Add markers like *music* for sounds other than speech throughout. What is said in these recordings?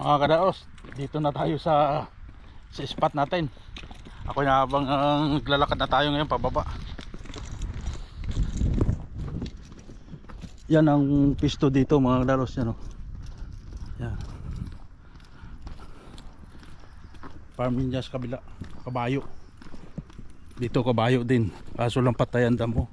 Mga kadaos, dito na tayo sa sa spot natin. Ako na habang uh, naglalakad na tayo ngayon pababa. Yan ang pisto dito mga kadaos yan oh. Yan. Farming sa kabila, kabayo. Dito kabayo din. Kaso lang patayan damo.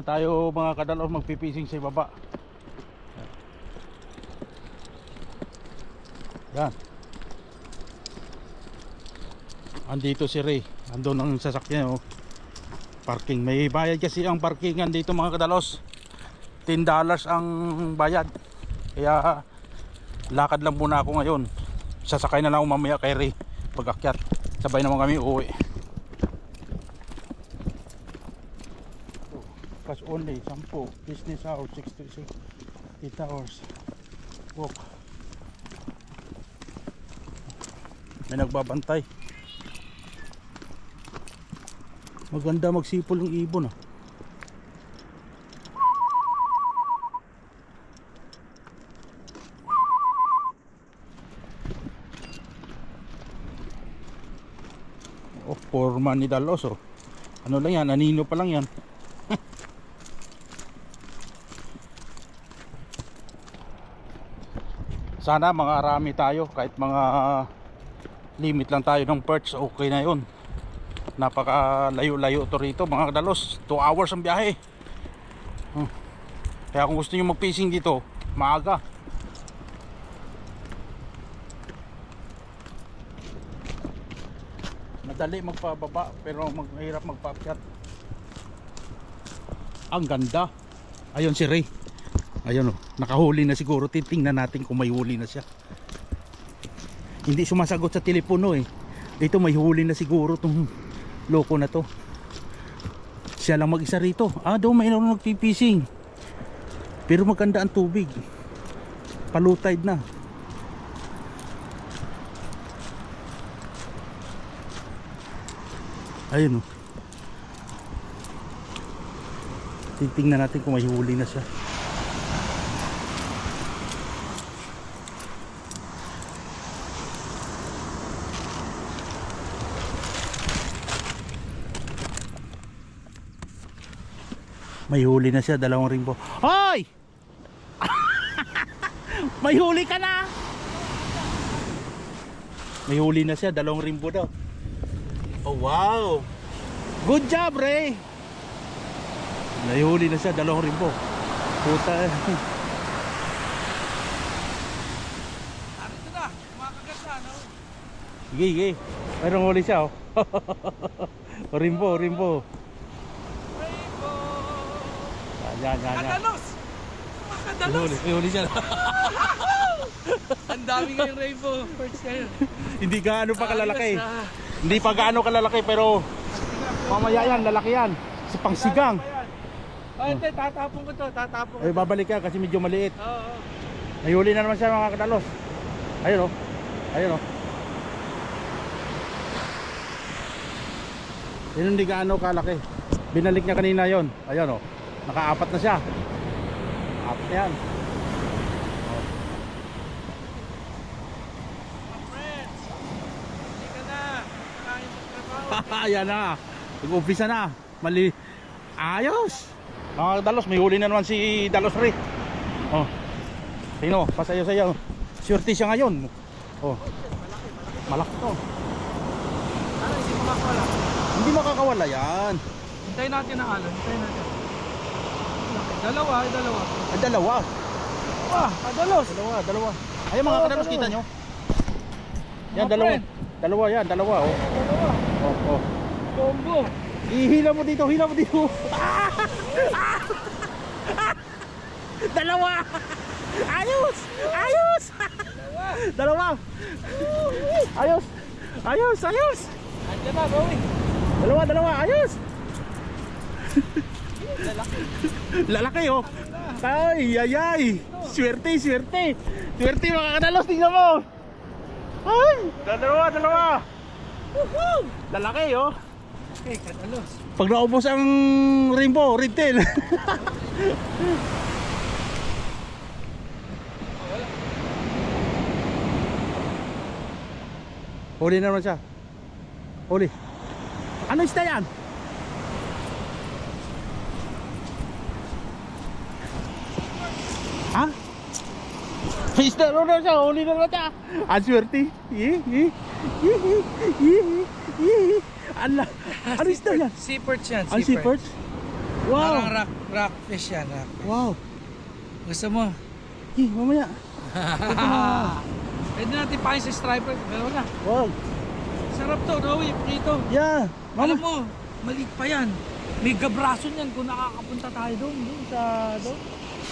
Diyan tayo mga kadalaw magpipising sa baba. Yan. Andito si Ray. Andun ang sasakyan oh. Parking. May bayad kasi ang parkingan dito mga kadalos. 10 dollars ang bayad. Kaya lakad lang muna ako ngayon. Sasakay na lang ako mamaya kay Ray pag akyat. Sabay naman kami uuwi. Cash only, 10 business hours, 66 8 hours walk. May nagbabantay. Maganda magsipol yung ibon ah. Oh foreman ni Dalos oh. Ano lang yan, anino pa lang yan sana mga arami tayo. Kahit mga limit lang tayo ng perch okay na yun. Napaka layo layo to rito mga kadalos 2 hours ang biyahe. Hmm. kaya kung gusto nyo mag fishing dito maaga. Madali magpababa pero mahirap magpaakyat. Ang ganda. Ayun si Ray Ayun oh, nakahuli na siguro. Titingnan natin kung may huli na siya. Hindi sumasagot sa telepono eh. Dito may huli na siguro tong loko na to. Siya lang mag-isa rito. Ah, daw may naroon nagpipising. Pero maganda ang tubig. Palutide na. Ayun oh. Titingnan natin kung may huli na siya. May huli na siya, dalawang rimbo. Hoy! *laughs* May huli ka na! May huli na siya, dalawang rimbo daw. Oh wow! Good job, Ray! May huli na siya, dalawang. Puta. Na, kumakagat na, no? Sige, sige. Mayroong huli siya, oh. *laughs* rimbo, rimbo. Yan, yan, yan. Kadalos! Kadalos! huli, may huli siya. *laughs* Ang dami ngayong rainbow birds ngayon. Hindi gaano pa kalalaki. Hindi pa gaano kalalaki pero mamaya yan, lalaki yan. Sa pangsigang. Oh, hindi, tatapon ko to, tatapon ko. Ay, babalik ka kasi medyo maliit. Oo, oo. Nahuli na naman siya mga kadalos. Ayun oh. Ayun oh. Yun hindi gaano kalaki. Binalik niya kanina yon. Ayun oh. Nakaapat na siya. Apat na yan. Na. Ayan na. Nag-umpisa na. Mali. Ayos. Mga dalos, may huli na naman si Dalos Ray. Oh. Sino? Pasayo sayo. Swerte siya ngayon. Oh. Malaki to. Ano, hindi makakawala. Hindi makakawala yan. Hintayin natin ang alon, hintayin natin. Dalawa, ay dalawa. Ay, dalawa. Wah, kadalos! Dalawa, dalawa. Ayun mga Oo, kadalos, kita nyo? Yan, Mga dalawa. friend. Dalawa yan, dalawa. Oh. Dalawa. Oh, oh. Combo. Ihila mo dito, hila mo dito. *laughs* dalawa. Ayos! Ayos! dalawa. Ayos! Ayos, ayos! Andiyan na. Dalawa, dalawa, ayos! Lalaki. Lalaki oh. Ay, ay, ay. Swerte, swerte. Swerte mga kadalos, tingnan mo. Ay, dalawa, dalawa. Lalaki oh. Okay, kadalos. Pag naubos ang rainbow, red tail. *laughs* Huli na naman siya. Huli. Ano isda yan? Ha? Isda na siya. Huli na naman siya. Ang swerte. Yee, yee, yee, yee, yee. Ala, ano isda yan? Sea perch yan. Ang sea perch? Parang Wow. rock, rockfish yan. Rock. Wow. Gusto mo? Eh, mamaya. *laughs* Pwede natin pahin sa striper. Pero na. Wow. Sarap to, no? Dito. Yeah. Alam Mama. mo, maliit pa yan. May gabrason yan kung nakakapunta tayo doon. Doon sa doon.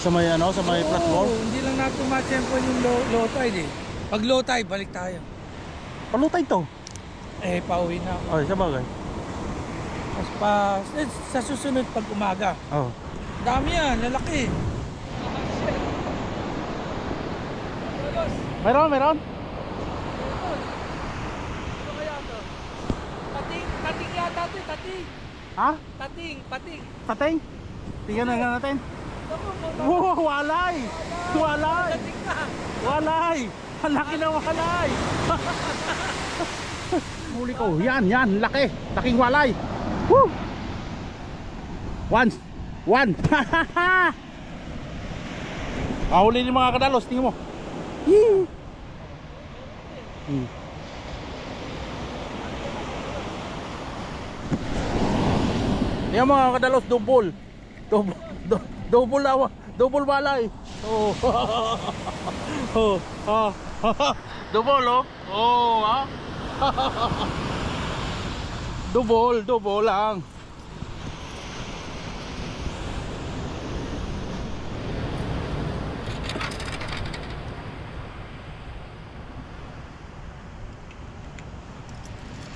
Sa may ano, sa may platform. Oo, hindi lang natin matsempo yung low, low tide eh. Pag low tide, balik tayo. Palutay to. Eh, pauwi na ako. Oh, sa bagay. Tapos pa, eh, sa susunod pag umaga. Oh. Dami yan, lalaki. Meron, meron. Ano? Tating, tating yata to, tating. Ha? Tating, pating. Pateng. Tingnan na nga natin. Wow, walay. Walay. Walay. Ang laki na walay. *laughs* Huli ko. Yan, yan. Laki. Laking walay. Woo. One. One. *laughs* ah, huli ni mga kadalos. Tingnan mo. Yee. Hmm. Yan mga kadalos, double. Double, do, double awa, double balay. Oh. *laughs* oh. Ah. *laughs* double oh. Oh, ha. *laughs* double, double lang.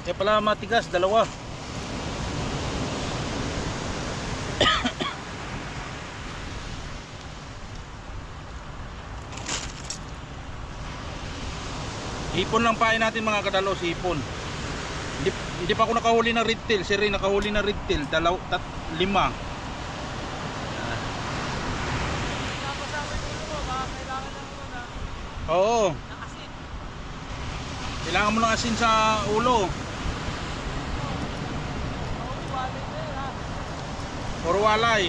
Kaya pala matigas, dalawa. Hipon lang pain natin mga kadalos, hipon. Hindi, hindi pa ako nakahuli ng red tail, si Ray nakahuli ng red tail, dalaw, tat, lima. Oo. Kailangan mo ng asin sa ulo. Or walay.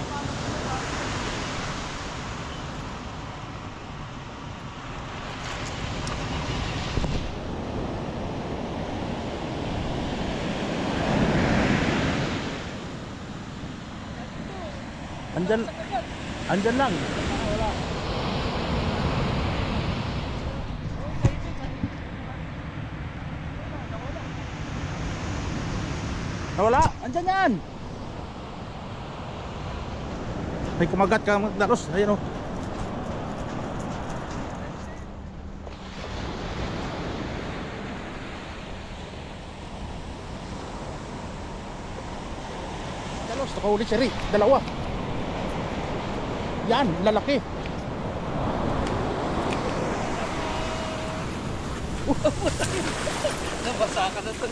Andyan, andyan lang. Nawala, andyan yan. May kumagat ka magdaros, ayun oh. Dalos, nakahuli siya rin, dalawa. Yan, lalaki. Nabasa ka na to.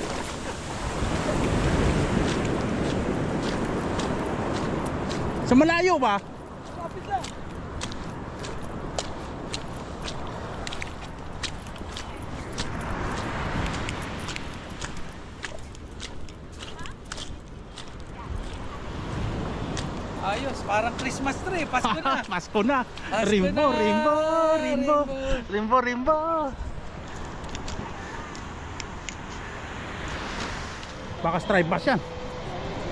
Sa malayo ba? Parang Christmas tree. *laughs* Pasko na. Pasko na. Pasko Rimbo, na. rimbo, rimbo, Rimbo. rimbo, rimbo. Baka stripe bass yan.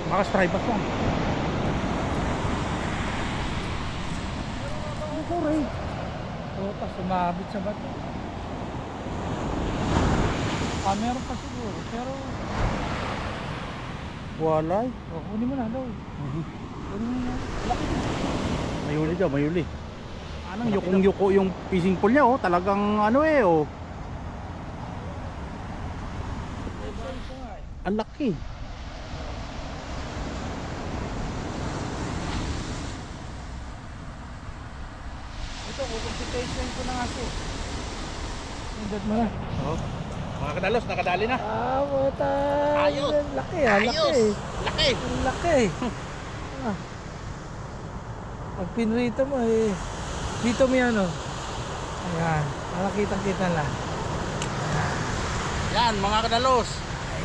Baka stripe bass yan. Ako rin. Puta, sumabit sa bato. Ah, meron pa siguro. Pero, Walay. oh, kunin mo na, daw. Laki na. Mayuli daw, mayuli. Anong yukong yuko yung fishing pole niya oh. Talagang ano eh oh. Nga. Ang laki. Ito, kukumpitation ko ng aso. Hindot mo na. Oh. Mga kadalos, nakadali na. Ah, puta. laki ah, laki. Ayos! Laki! Ang laki. ah. *laughs* Pag pinrito mo eh, dito mo yan oh. Ayan, nakakita kita lang. Yan, mga kadalos.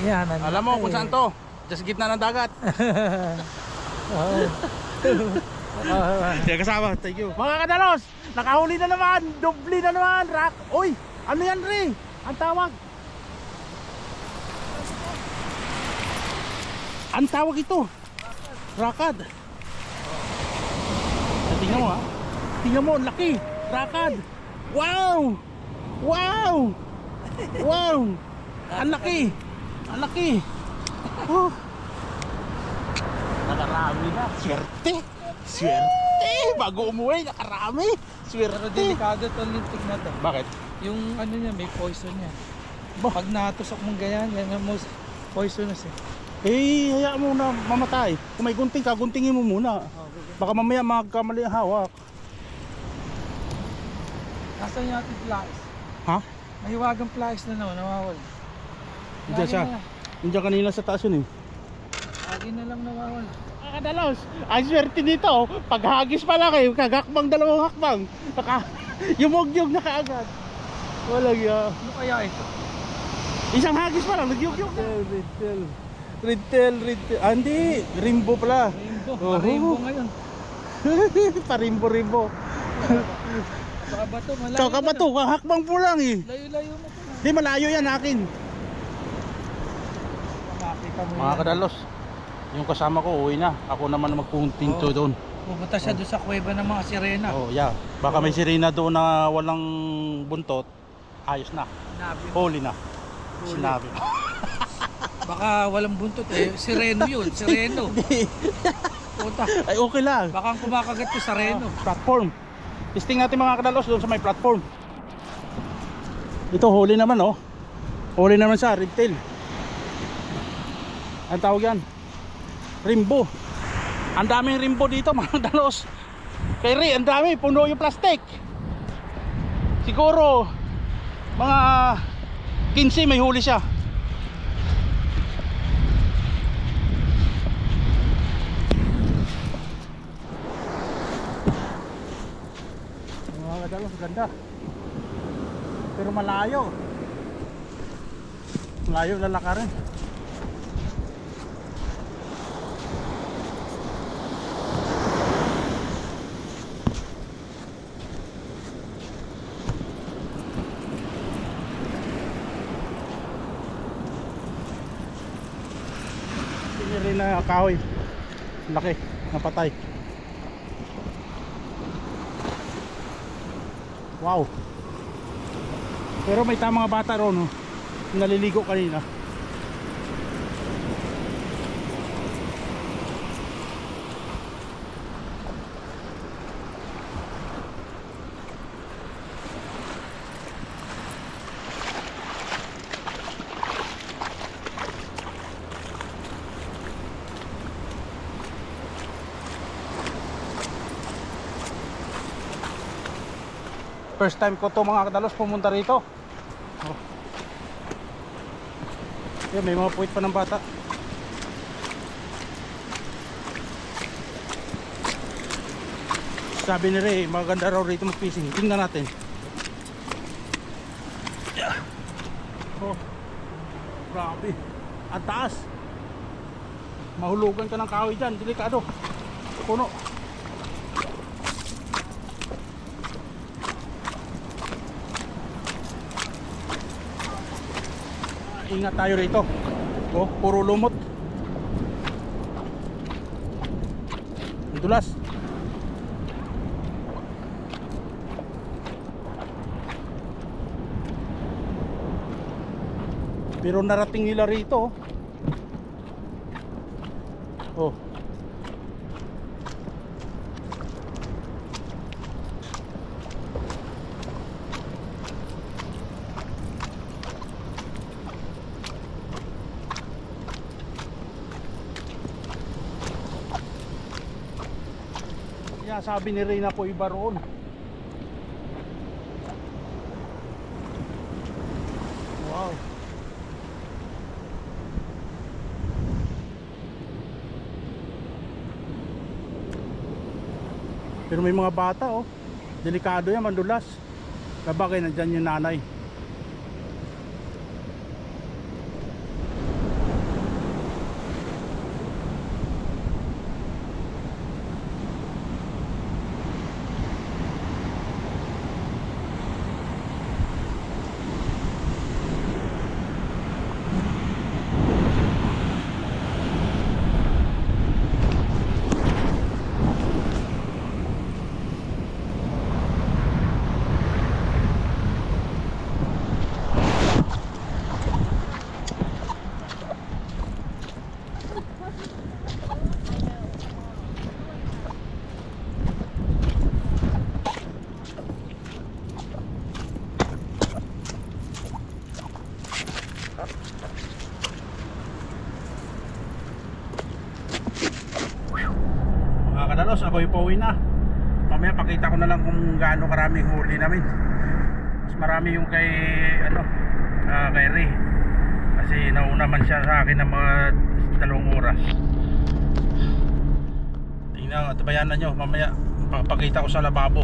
Ayan, ang Alam mo kung saan to? Just gitna ng dagat. *laughs* Oo. Kaya kasama, thank you. Mga kadalos, nakahuli na naman, dubli na naman, rock. Uy, ano yan re? Ang tawag. Ang tawag ito. Rakad. Ah, Tingnan mo ha. Tingnan mo, laki. Rakad. Wow! Wow! Wow! Ang laki. Ang laki. Oh. Nakarami na. Swerte. Swerte. Bago umuwi, nakarami. Pero Swerte. delikado itong lintik na to. Bakit? Yung ano niya, may poison niya. Ba? Pag natusok mong ganyan, yan ang most poisonous eh. Eh, hayaan mo na mamatay. Kung may gunting ka, guntingin mo muna. Baka mamaya magkamali ang hawak. Nasaan yung ating flies? Ha? Mahiwagang flies na naman, nawawala. Diyan Lagi siya. na lang. Nandiyan kanina sa taas yun eh. Lagi na lang nawawala. Kakadalos, ang swerte dito, pag hagis pa lang eh, kagakbang dalawang hakbang. Naka, yumugyog na kaagad. Walang ya. Ano kaya ito? Isang hagis pa lang, nagyugyog na. Rintel. Rintel, rintel. Ah, hindi. Rimbo pala. Rainbow. Oh. Rainbow ngayon. *laughs* Parimbo-rimbo. Baka ba ito? Malayo Tsaka ba na, to? Hakbang po lang eh. Layo-layo mo ito. Di malayo yan akin. Makita mo Mga yan. kadalos, yung kasama ko uwi na. Ako naman ang magpuntinto Oo. doon. Pupunta siya doon sa kuweba ng mga sirena. Oh, yeah. Baka may sirena doon na walang buntot. Ayos na. Sinabi mo. Huli na. Huli. Sinabi. Baka walang buntot eh. Sireno yun. *laughs* Sireno. Puta. Ay okay lang. Baka ang kumakagat ko sa reno. Platform. Testing natin mga kadalos doon sa may platform. Ito huli naman oh. Huli naman siya, red Ang tawag yan? Rimbo. Ang daming rimbo dito *laughs* mga kadalos. Kay Ray, ang dami, puno yung plastic. Siguro mga 15 may huli siya. Mga kadalos, ganda. Pero malayo. Malayo lalakarin. Rin na kahoy. Laki. Napatay. Wow. Pero may tamang bata ron, no? Naliligo kanina. First time ko to mga kadalos pumunta rito. Oh. Yan, may mga puwit pa ng bata. Sabi ni Ray, maganda raw rito mag-fishing. Tingnan natin. Oh. Grabe. Ang taas. Mahulugan ka ng kahoy dyan. Delikado. Puno. Ingat tayo rito. Oh, puro lumot. Dulas. Pero narating nila rito. sabi ni Reyna po iba roon. Wow. Pero may mga bata oh. Delikado yan mandulas. Kabagay nandyan yung nanay. Kadalos, ako yung pauwi na. Mamaya pakita ko na lang kung gaano karaming huli namin. Mas marami yung kay ano, ah, kay Ray. Kasi nauna man siya sa akin ng mga dalawang oras. Tingnan, tabayanan nyo. Mamaya pakita ko sa lababo.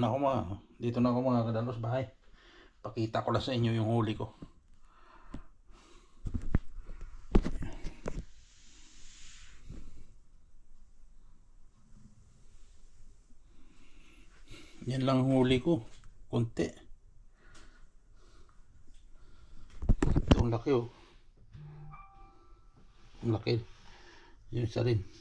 Dito na ako mga, dito na ako mga kadalos bahay. Pakita ko lang sa inyo yung huli ko. Yan lang ang huli ko. Konti. Ito ang laki oh. Ang laki. Yung isa rin.